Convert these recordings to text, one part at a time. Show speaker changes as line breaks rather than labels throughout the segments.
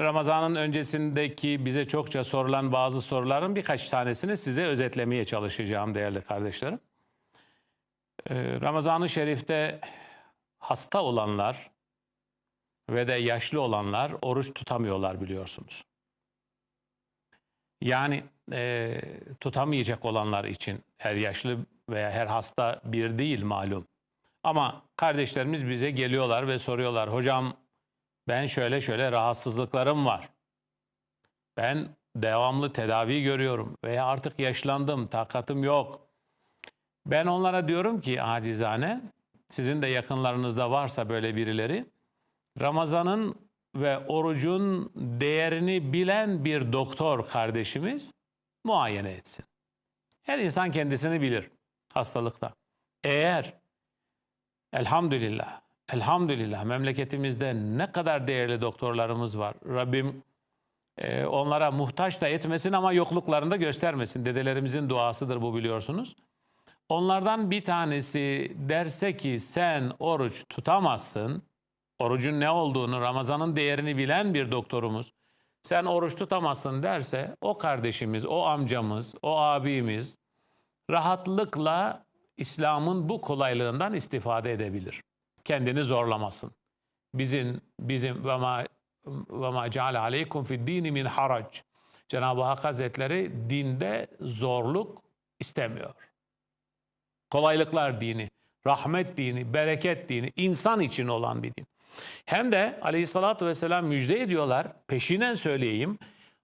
Ramazan'ın öncesindeki bize çokça sorulan bazı soruların birkaç tanesini size özetlemeye çalışacağım değerli kardeşlerim. Ee, Ramazan-ı Şerif'te hasta olanlar ve de yaşlı olanlar oruç tutamıyorlar biliyorsunuz. Yani e, tutamayacak olanlar için her yaşlı veya her hasta bir değil malum. Ama kardeşlerimiz bize geliyorlar ve soruyorlar. Hocam ben şöyle şöyle rahatsızlıklarım var. Ben devamlı tedavi görüyorum veya artık yaşlandım, takatım yok. Ben onlara diyorum ki acizane, sizin de yakınlarınızda varsa böyle birileri, Ramazan'ın ve orucun değerini bilen bir doktor kardeşimiz muayene etsin. Her insan kendisini bilir hastalıkta. Eğer elhamdülillah, elhamdülillah memleketimizde ne kadar değerli doktorlarımız var. Rabbim e, onlara muhtaç da etmesin ama yokluklarında göstermesin. Dedelerimizin duasıdır bu biliyorsunuz. Onlardan bir tanesi derse ki sen oruç tutamazsın. Orucun ne olduğunu, Ramazan'ın değerini bilen bir doktorumuz. Sen oruç tutamazsın derse o kardeşimiz, o amcamız, o abimiz rahatlıkla İslam'ın bu kolaylığından istifade edebilir. Kendini zorlamasın. Bizim bizim ve ma ve ma aleykum fid dini min harac. Cenab-ı Hak Hazretleri dinde zorluk istemiyor. Kolaylıklar dini, rahmet dini, bereket dini, insan için olan bir din. Hem de aleyhissalatü vesselam müjde ediyorlar, peşinen söyleyeyim.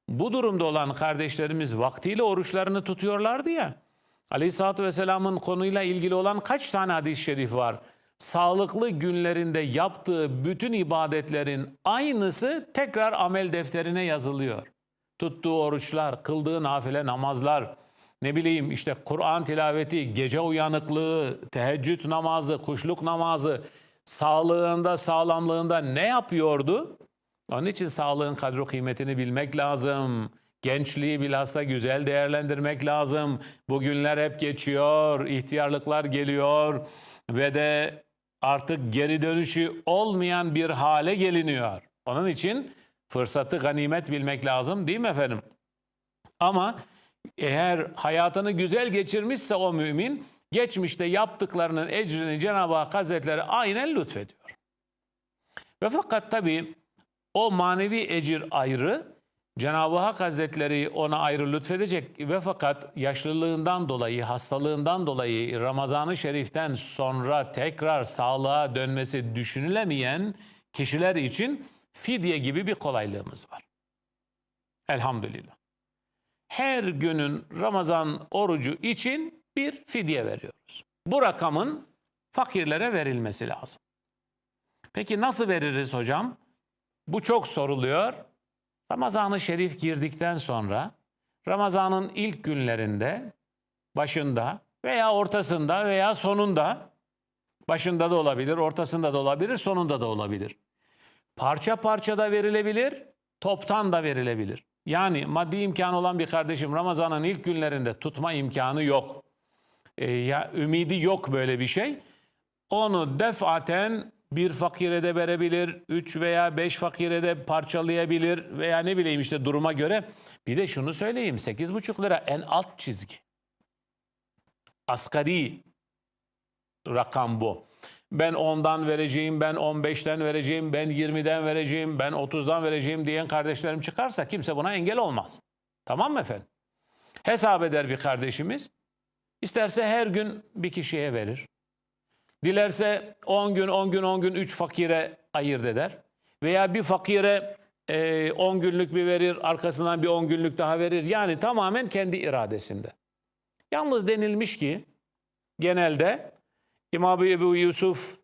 Bu durumda olan kardeşlerimiz vaktiyle oruçlarını tutuyorlardı ya. Aleyhissalatü vesselamın konuyla ilgili olan kaç tane hadis-i şerif var? Sağlıklı günlerinde yaptığı bütün ibadetlerin aynısı tekrar amel defterine yazılıyor. Tuttuğu oruçlar, kıldığı nafile namazlar, ne bileyim işte Kur'an tilaveti, gece uyanıklığı, teheccüd namazı, kuşluk namazı, sağlığında, sağlamlığında ne yapıyordu? Onun için sağlığın kadro kıymetini bilmek lazım. Gençliği bilhassa güzel değerlendirmek lazım. Bu günler hep geçiyor, ihtiyarlıklar geliyor ve de artık geri dönüşü olmayan bir hale geliniyor. Onun için fırsatı ganimet bilmek lazım değil mi efendim? Ama eğer hayatını güzel geçirmişse o mümin geçmişte yaptıklarının ecrini Cenab-ı Hak Hazretleri aynen lütfediyor. Ve fakat tabii o manevi ecir ayrı, Cenab-ı Hak Hazretleri ona ayrı lütfedecek ve fakat yaşlılığından dolayı, hastalığından dolayı Ramazan-ı Şerif'ten sonra tekrar sağlığa dönmesi düşünülemeyen kişiler için fidye gibi bir kolaylığımız var. Elhamdülillah. Her günün Ramazan orucu için bir fidye veriyoruz. Bu rakamın fakirlere verilmesi lazım. Peki nasıl veririz hocam? Bu çok soruluyor. Ramazan-ı Şerif girdikten sonra Ramazan'ın ilk günlerinde başında veya ortasında veya sonunda başında da olabilir, ortasında da olabilir, sonunda da olabilir. Parça parça da verilebilir, toptan da verilebilir. Yani maddi imkanı olan bir kardeşim Ramazan'ın ilk günlerinde tutma imkanı yok. E, ya ümidi yok böyle bir şey. Onu defaten bir fakire de verebilir, üç veya beş fakire de parçalayabilir veya ne bileyim işte duruma göre. Bir de şunu söyleyeyim, sekiz buçuk lira en alt çizgi. Asgari rakam bu. Ben 10'dan vereceğim, ben 15'ten vereceğim, ben 20'den vereceğim, ben 30'dan vereceğim diyen kardeşlerim çıkarsa kimse buna engel olmaz. Tamam mı efendim? Hesap eder bir kardeşimiz. İsterse her gün bir kişiye verir. Dilerse 10 gün, 10 gün, 10 gün 3 fakire ayırt eder. Veya bir fakire 10 günlük bir verir, arkasından bir 10 günlük daha verir. Yani tamamen kendi iradesinde. Yalnız denilmiş ki genelde İmam Ebu Yusuf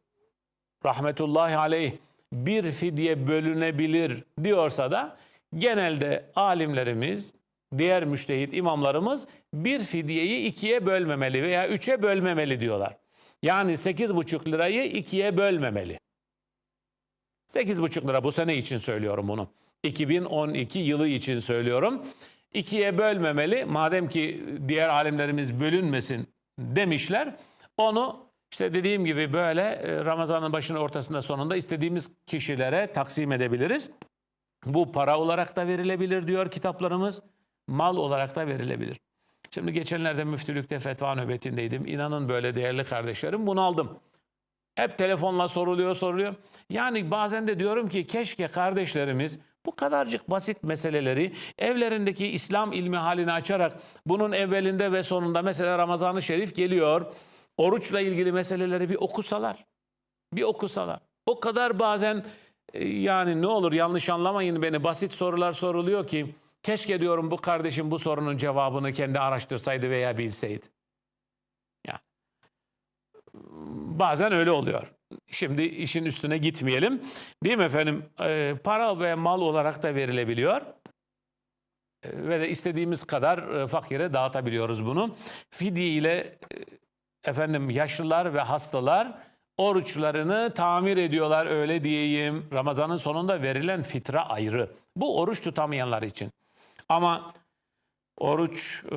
rahmetullahi aleyh bir fidye bölünebilir diyorsa da genelde alimlerimiz, diğer müştehit imamlarımız bir fidyeyi ikiye bölmemeli veya üçe bölmemeli diyorlar. Yani sekiz buçuk lirayı ikiye bölmemeli. Sekiz buçuk lira bu sene için söylüyorum bunu. 2012 yılı için söylüyorum. İkiye bölmemeli. Madem ki diğer alimlerimiz bölünmesin demişler. Onu işte dediğim gibi böyle e, Ramazan'ın başının ortasında sonunda istediğimiz kişilere taksim edebiliriz. Bu para olarak da verilebilir diyor kitaplarımız. Mal olarak da verilebilir. Şimdi geçenlerde müftülükte fetva nöbetindeydim. İnanın böyle değerli kardeşlerim bunu aldım. Hep telefonla soruluyor soruluyor. Yani bazen de diyorum ki keşke kardeşlerimiz bu kadarcık basit meseleleri evlerindeki İslam ilmi halini açarak bunun evvelinde ve sonunda mesela Ramazan-ı Şerif geliyor. Oruçla ilgili meseleleri bir okusalar. Bir okusalar. O kadar bazen e, yani ne olur yanlış anlamayın beni basit sorular soruluyor ki keşke diyorum bu kardeşim bu sorunun cevabını kendi araştırsaydı veya bilseydi. Yani bazen öyle oluyor. Şimdi işin üstüne gitmeyelim. Değil mi efendim? Ee, para ve mal olarak da verilebiliyor. Ee, ve de istediğimiz kadar e, fakire dağıtabiliyoruz bunu. Fidye ile e, efendim yaşlılar ve hastalar oruçlarını tamir ediyorlar öyle diyeyim. Ramazanın sonunda verilen fitra ayrı. Bu oruç tutamayanlar için. Ama oruç e,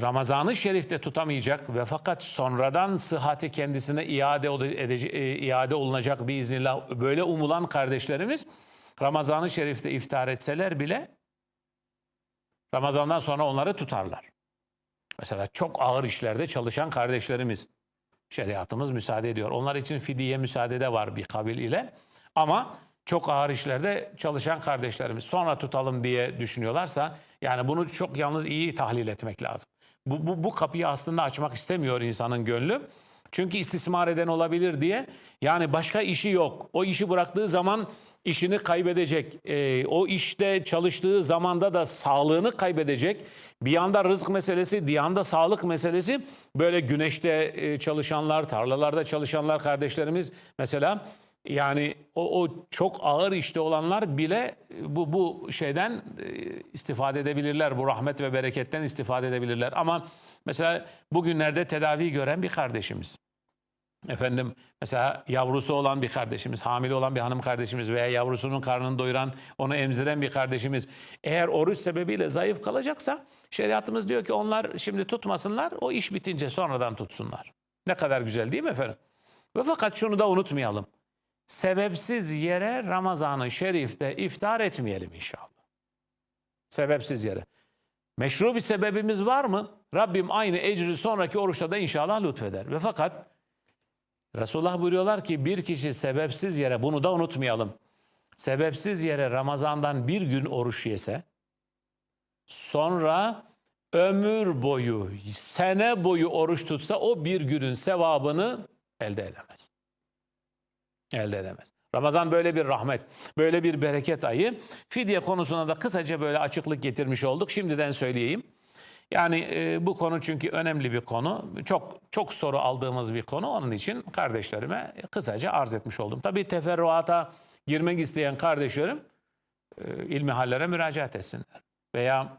Ramazan-ı Şerif'te tutamayacak ve fakat sonradan sıhhati kendisine iade, edece- e, iade olunacak biiznillah böyle umulan kardeşlerimiz Ramazan-ı Şerif'te iftar etseler bile Ramazan'dan sonra onları tutarlar. Mesela çok ağır işlerde çalışan kardeşlerimiz şeriatımız müsaade ediyor. Onlar için fidye müsaade de var bir kabil ile. Ama çok ağır işlerde çalışan kardeşlerimiz sonra tutalım diye düşünüyorlarsa yani bunu çok yalnız iyi tahlil etmek lazım. Bu, bu, bu kapıyı aslında açmak istemiyor insanın gönlü. Çünkü istismar eden olabilir diye. Yani başka işi yok. O işi bıraktığı zaman işini kaybedecek. Ee, o işte çalıştığı zamanda da sağlığını kaybedecek. Bir yanda rızık meselesi, bir yanda sağlık meselesi. Böyle güneşte e, çalışanlar, tarlalarda çalışanlar kardeşlerimiz mesela yani o, o çok ağır işte olanlar bile e, bu bu şeyden e, istifade edebilirler. Bu rahmet ve bereketten istifade edebilirler. Ama mesela bugünlerde tedavi gören bir kardeşimiz. Efendim mesela yavrusu olan bir kardeşimiz, hamile olan bir hanım kardeşimiz veya yavrusunun karnını doyuran, onu emziren bir kardeşimiz eğer oruç sebebiyle zayıf kalacaksa şeriatımız diyor ki onlar şimdi tutmasınlar, o iş bitince sonradan tutsunlar. Ne kadar güzel değil mi efendim? Ve fakat şunu da unutmayalım. Sebepsiz yere Ramazan-ı Şerif'te iftar etmeyelim inşallah. Sebepsiz yere. Meşru bir sebebimiz var mı? Rabbim aynı ecri sonraki oruçta da inşallah lütfeder. Ve fakat Resulullah buyuruyorlar ki bir kişi sebepsiz yere bunu da unutmayalım. Sebepsiz yere Ramazan'dan bir gün oruç yese sonra ömür boyu, sene boyu oruç tutsa o bir günün sevabını elde edemez. Elde edemez. Ramazan böyle bir rahmet, böyle bir bereket ayı. Fidye konusuna da kısaca böyle açıklık getirmiş olduk. Şimdiden söyleyeyim. Yani e, bu konu çünkü önemli bir konu. Çok çok soru aldığımız bir konu. Onun için kardeşlerime kısaca arz etmiş oldum. Tabii teferruata girmek isteyen kardeşlerim e, ilmihallere müracaat etsinler. Veya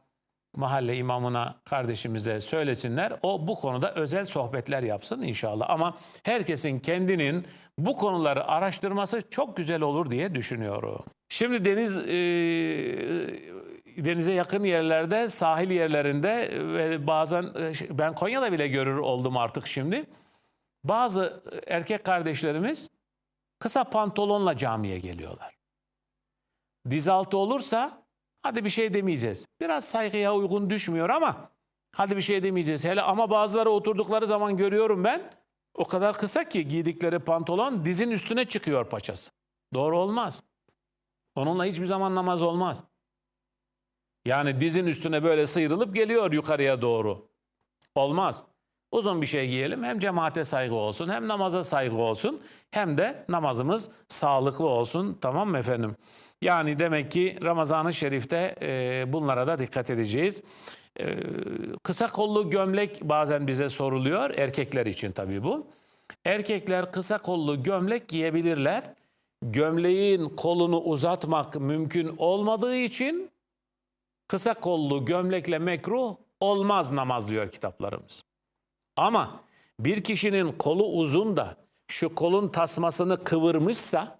mahalle imamına kardeşimize söylesinler. O bu konuda özel sohbetler yapsın inşallah. Ama herkesin kendinin bu konuları araştırması çok güzel olur diye düşünüyorum. Şimdi deniz e, denize yakın yerlerde, sahil yerlerinde ve bazen e, ben Konya'da bile görür oldum artık şimdi. Bazı erkek kardeşlerimiz kısa pantolonla camiye geliyorlar. Dizaltı olursa hadi bir şey demeyeceğiz. Biraz saygıya uygun düşmüyor ama hadi bir şey demeyeceğiz. Hele ama bazıları oturdukları zaman görüyorum ben o kadar kısa ki giydikleri pantolon dizin üstüne çıkıyor paçası. Doğru olmaz. Onunla hiçbir zaman namaz olmaz. Yani dizin üstüne böyle sıyrılıp geliyor yukarıya doğru. Olmaz. Uzun bir şey giyelim. Hem cemaate saygı olsun, hem namaza saygı olsun, hem de namazımız sağlıklı olsun. Tamam mı efendim? Yani demek ki Ramazan-ı Şerif'te e, bunlara da dikkat edeceğiz. E, kısa kollu gömlek bazen bize soruluyor. Erkekler için tabii bu. Erkekler kısa kollu gömlek giyebilirler. Gömleğin kolunu uzatmak mümkün olmadığı için kısa kollu gömlekle mekruh olmaz namaz diyor kitaplarımız. Ama bir kişinin kolu uzun da şu kolun tasmasını kıvırmışsa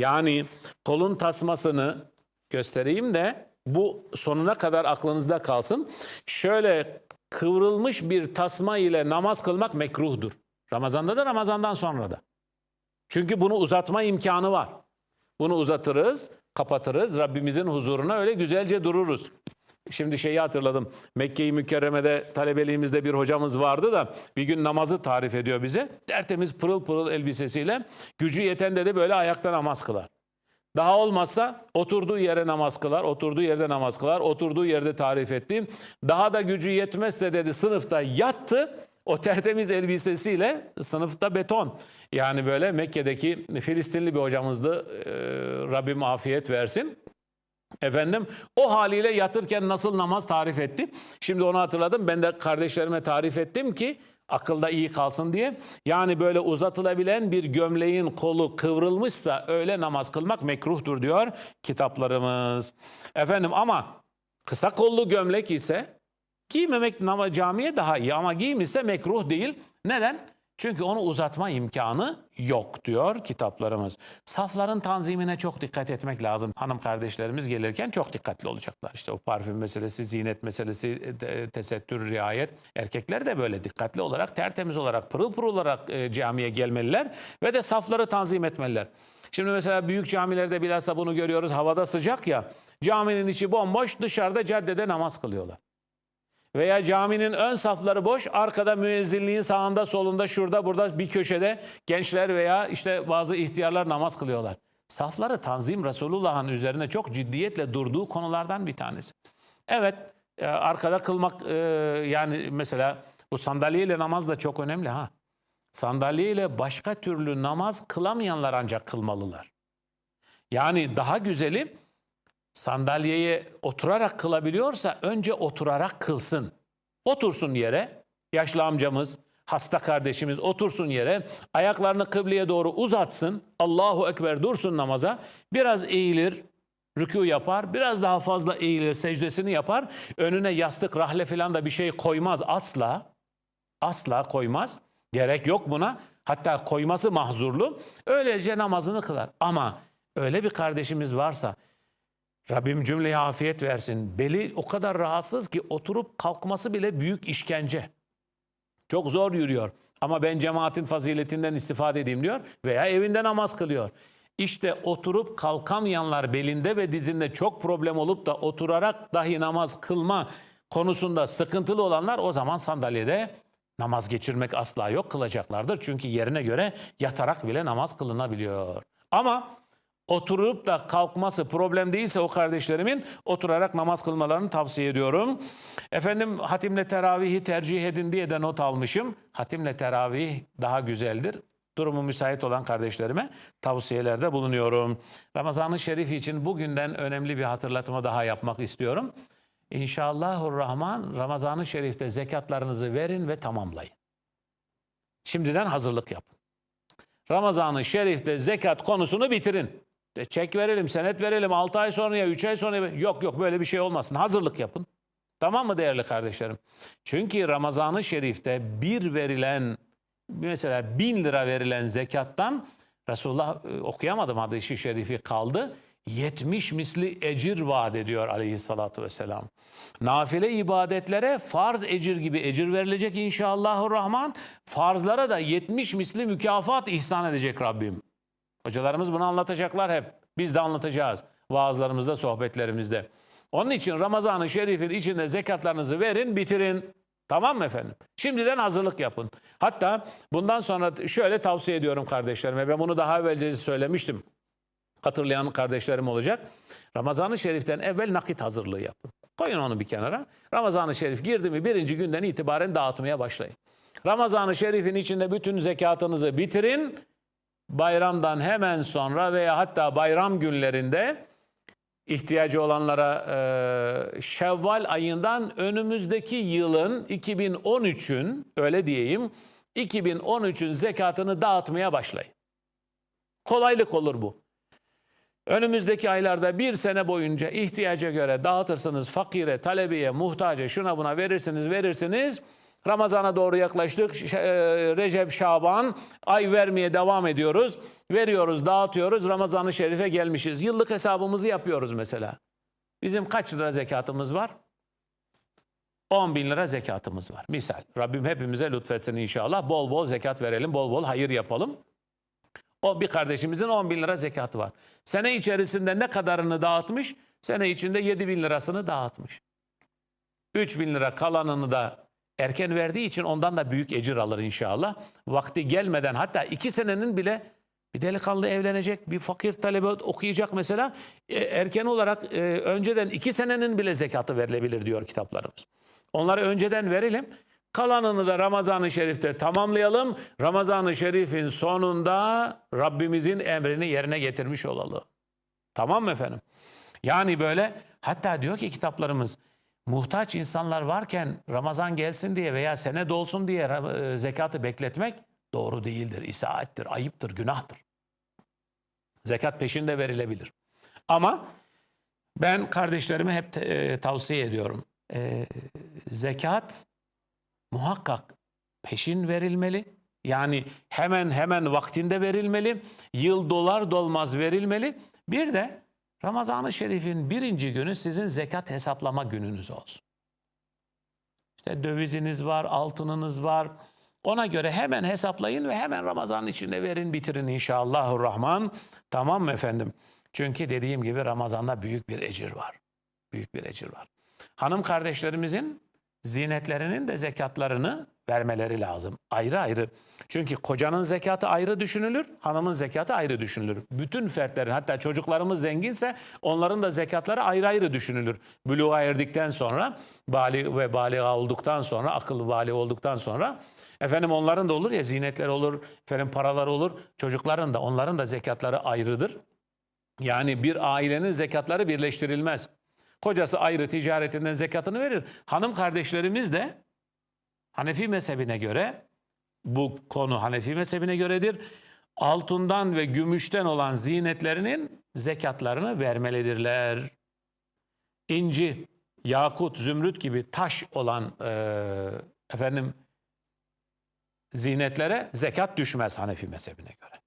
yani kolun tasmasını göstereyim de bu sonuna kadar aklınızda kalsın. Şöyle kıvrılmış bir tasma ile namaz kılmak mekruhdur. Ramazanda da Ramazandan sonra da. Çünkü bunu uzatma imkanı var. Bunu uzatırız, kapatırız. Rabbimizin huzuruna öyle güzelce dururuz. Şimdi şeyi hatırladım. Mekke-i Mükerreme'de talebeliğimizde bir hocamız vardı da bir gün namazı tarif ediyor bize. Tertemiz pırıl pırıl elbisesiyle gücü yeten dedi böyle ayakta namaz kılar. Daha olmazsa oturduğu yere namaz kılar, oturduğu yerde namaz kılar, oturduğu yerde tarif ettiğim. Daha da gücü yetmezse dedi sınıfta yattı. O tertemiz elbisesiyle sınıfta beton. Yani böyle Mekke'deki Filistinli bir hocamızdı. Ee, Rabbim afiyet versin. Efendim o haliyle yatırken nasıl namaz tarif etti? Şimdi onu hatırladım. Ben de kardeşlerime tarif ettim ki akılda iyi kalsın diye. Yani böyle uzatılabilen bir gömleğin kolu kıvrılmışsa öyle namaz kılmak mekruhtur diyor kitaplarımız. Efendim ama kısa kollu gömlek ise giymemek camiye daha iyi ama giymişse mekruh değil. Neden? Çünkü onu uzatma imkanı yok diyor kitaplarımız. Safların tanzimine çok dikkat etmek lazım. Hanım kardeşlerimiz gelirken çok dikkatli olacaklar. İşte o parfüm meselesi, zinet meselesi, te- tesettür, riayet. Erkekler de böyle dikkatli olarak, tertemiz olarak, pırıl pırıl olarak e, camiye gelmeliler ve de safları tanzim etmeliler. Şimdi mesela büyük camilerde bilhassa bunu görüyoruz. Havada sıcak ya. Caminin içi bomboş, dışarıda caddede namaz kılıyorlar. Veya caminin ön safları boş, arkada müezzinliğin sağında, solunda, şurada, burada bir köşede gençler veya işte bazı ihtiyarlar namaz kılıyorlar. Safları tanzim Resulullah'ın üzerine çok ciddiyetle durduğu konulardan bir tanesi. Evet, e, arkada kılmak e, yani mesela bu sandalyeyle namaz da çok önemli ha. Sandalyeyle başka türlü namaz kılamayanlar ancak kılmalılar. Yani daha güzeli sandalyeye oturarak kılabiliyorsa önce oturarak kılsın. Otursun yere. Yaşlı amcamız, hasta kardeşimiz otursun yere. Ayaklarını kıbleye doğru uzatsın. Allahu Ekber dursun namaza. Biraz eğilir, rükû yapar. Biraz daha fazla eğilir, secdesini yapar. Önüne yastık, rahle falan da bir şey koymaz asla. Asla koymaz. Gerek yok buna. Hatta koyması mahzurlu. Öylece namazını kılar. Ama öyle bir kardeşimiz varsa Rabbim cümleye afiyet versin. Beli o kadar rahatsız ki oturup kalkması bile büyük işkence. Çok zor yürüyor. Ama ben cemaatin faziletinden istifade edeyim diyor veya evinde namaz kılıyor. İşte oturup kalkamayanlar belinde ve dizinde çok problem olup da oturarak dahi namaz kılma konusunda sıkıntılı olanlar o zaman sandalyede namaz geçirmek asla yok kılacaklardır. Çünkü yerine göre yatarak bile namaz kılınabiliyor. Ama oturup da kalkması problem değilse o kardeşlerimin oturarak namaz kılmalarını tavsiye ediyorum. Efendim hatimle teravihi tercih edin diye de not almışım. Hatimle teravih daha güzeldir. Durumu müsait olan kardeşlerime tavsiyelerde bulunuyorum. Ramazan-ı Şerif için bugünden önemli bir hatırlatma daha yapmak istiyorum. İnşallahurrahman Ramazan-ı Şerif'te zekatlarınızı verin ve tamamlayın. Şimdiden hazırlık yapın. Ramazan-ı Şerif'te zekat konusunu bitirin. De çek verelim, senet verelim 6 ay sonraya, 3 ay sonra. Yok yok böyle bir şey olmasın. Hazırlık yapın. Tamam mı değerli kardeşlerim? Çünkü Ramazan-ı Şerif'te bir verilen mesela bin lira verilen zekattan Resulullah e, okuyamadım hadisi şerifi kaldı. 70 misli ecir vaat ediyor aleyhissalatu vesselam. Nafile ibadetlere farz ecir gibi ecir verilecek inşallahurrahman. Farzlara da 70 misli mükafat ihsan edecek Rabbim. Hocalarımız bunu anlatacaklar hep. Biz de anlatacağız vaazlarımızda, sohbetlerimizde. Onun için Ramazan-ı Şerif'in içinde zekatlarınızı verin, bitirin. Tamam mı efendim? Şimdiden hazırlık yapın. Hatta bundan sonra şöyle tavsiye ediyorum kardeşlerime. Ben bunu daha evvelce söylemiştim. Hatırlayan kardeşlerim olacak. Ramazan-ı Şerif'ten evvel nakit hazırlığı yapın. Koyun onu bir kenara. Ramazan-ı Şerif girdi mi birinci günden itibaren dağıtmaya başlayın. Ramazan-ı Şerif'in içinde bütün zekatınızı bitirin bayramdan hemen sonra veya hatta bayram günlerinde ihtiyacı olanlara e, Şevval ayından önümüzdeki yılın 2013'ün öyle diyeyim 2013'ün zekatını dağıtmaya başlayın. Kolaylık olur bu. Önümüzdeki aylarda bir sene boyunca ihtiyaca göre dağıtırsınız fakire, talebeye, muhtaca şuna buna verirsiniz verirsiniz. Ramazana doğru yaklaştık. E, Recep, Şaban ay vermeye devam ediyoruz. Veriyoruz, dağıtıyoruz. Ramazan-ı Şerif'e gelmişiz. Yıllık hesabımızı yapıyoruz mesela. Bizim kaç lira zekatımız var? 10 bin lira zekatımız var. Misal. Rabbim hepimize lütfetsin inşallah. Bol bol zekat verelim, bol bol hayır yapalım. O bir kardeşimizin 10 bin lira zekatı var. Sene içerisinde ne kadarını dağıtmış? Sene içinde 7 bin lirasını dağıtmış. 3 bin lira kalanını da erken verdiği için ondan da büyük ecir alır inşallah. Vakti gelmeden hatta 2 senenin bile bir delikanlı evlenecek, bir fakir talebe okuyacak mesela. E, erken olarak e, önceden 2 senenin bile zekatı verilebilir diyor kitaplarımız. Onları önceden verelim. Kalanını da Ramazan-ı Şerif'te tamamlayalım. Ramazan-ı Şerif'in sonunda Rabbimizin emrini yerine getirmiş olalım. Tamam mı efendim? Yani böyle hatta diyor ki kitaplarımız muhtaç insanlar varken Ramazan gelsin diye veya sene dolsun diye e, zekatı bekletmek doğru değildir, isaattir, ayıptır, günahtır. Zekat peşinde verilebilir. Ama ben kardeşlerime hep e, tavsiye ediyorum. E, zekat muhakkak peşin verilmeli. Yani hemen hemen vaktinde verilmeli. Yıl dolar dolmaz verilmeli. Bir de Ramazan-ı Şerif'in birinci günü sizin zekat hesaplama gününüz olsun. İşte döviziniz var, altınınız var. Ona göre hemen hesaplayın ve hemen Ramazan içinde verin bitirin inşallahurrahman. Tamam mı efendim? Çünkü dediğim gibi Ramazan'da büyük bir ecir var. Büyük bir ecir var. Hanım kardeşlerimizin zinetlerinin de zekatlarını vermeleri lazım. Ayrı ayrı. Çünkü kocanın zekatı ayrı düşünülür, hanımın zekatı ayrı düşünülür. Bütün fertlerin hatta çocuklarımız zenginse onların da zekatları ayrı ayrı düşünülür. Buluğa erdikten sonra, bali ve baliga olduktan sonra, akıllı bali olduktan sonra efendim onların da olur ya zinetler olur, efendim paralar olur. Çocukların da onların da zekatları ayrıdır. Yani bir ailenin zekatları birleştirilmez. Kocası ayrı ticaretinden zekatını verir. Hanım kardeşlerimiz de Hanefi mezhebine göre bu konu Hanefi mezhebine göredir. Altından ve gümüşten olan zinetlerinin zekatlarını vermelidirler. İnci, yakut, zümrüt gibi taş olan eee, efendim zinetlere zekat düşmez Hanefi mezhebine göre.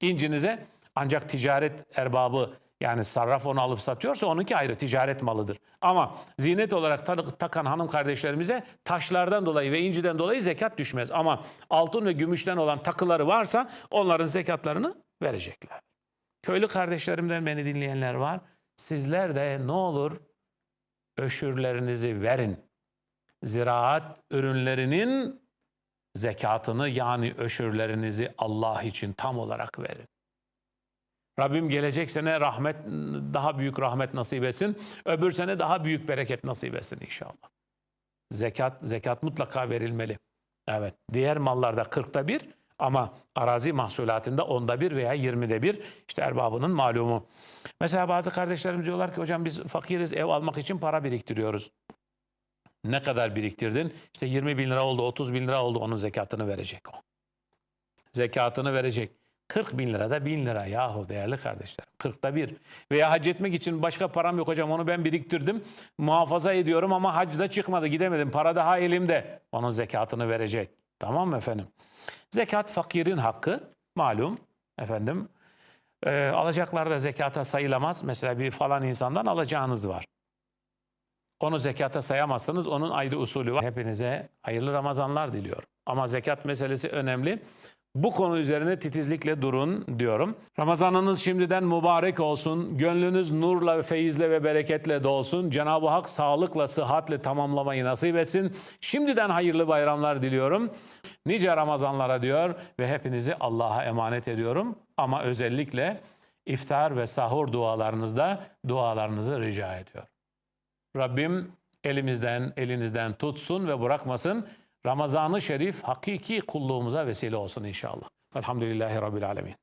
İncinize ancak ticaret erbabı yani sarraf onu alıp satıyorsa onunki ayrı ticaret malıdır. Ama zinet olarak ta- takan hanım kardeşlerimize taşlardan dolayı ve inciden dolayı zekat düşmez. Ama altın ve gümüşten olan takıları varsa onların zekatlarını verecekler. Köylü kardeşlerimden beni dinleyenler var. Sizler de ne olur öşürlerinizi verin. Ziraat ürünlerinin zekatını yani öşürlerinizi Allah için tam olarak verin. Rabbim gelecek sene rahmet daha büyük rahmet nasip etsin. Öbür sene daha büyük bereket nasip etsin inşallah. Zekat zekat mutlaka verilmeli. Evet. Diğer mallarda 40'ta bir ama arazi mahsulatında onda bir veya 20'de bir işte erbabının malumu. Mesela bazı kardeşlerimiz diyorlar ki hocam biz fakiriz ev almak için para biriktiriyoruz. Ne kadar biriktirdin? İşte 20 bin lira oldu, 30 bin lira oldu onun zekatını verecek o. Zekatını verecek. 40 bin lira da bin lira yahu değerli kardeşlerim. 40'ta bir. Veya hac etmek için başka param yok hocam onu ben biriktirdim. Muhafaza ediyorum ama hacda çıkmadı gidemedim. Para daha elimde. Onun zekatını verecek. Tamam mı efendim? Zekat fakirin hakkı malum efendim. Ee, alacaklar da zekata sayılamaz. Mesela bir falan insandan alacağınız var. Onu zekata sayamazsınız. Onun ayrı usulü var. Hepinize hayırlı Ramazanlar diliyorum. Ama zekat meselesi önemli. Bu konu üzerine titizlikle durun diyorum. Ramazanınız şimdiden mübarek olsun. Gönlünüz nurla, feyizle ve bereketle dolsun. Cenab-ı Hak sağlıkla, sıhhatle tamamlamayı nasip etsin. Şimdiden hayırlı bayramlar diliyorum. Nice Ramazanlara diyor ve hepinizi Allah'a emanet ediyorum. Ama özellikle iftar ve sahur dualarınızda dualarınızı rica ediyorum. Rabbim elimizden, elinizden tutsun ve bırakmasın. Ramazan-ı Şerif hakiki kulluğumuza vesile olsun inşallah. Elhamdülillahi Rabbil Alemin.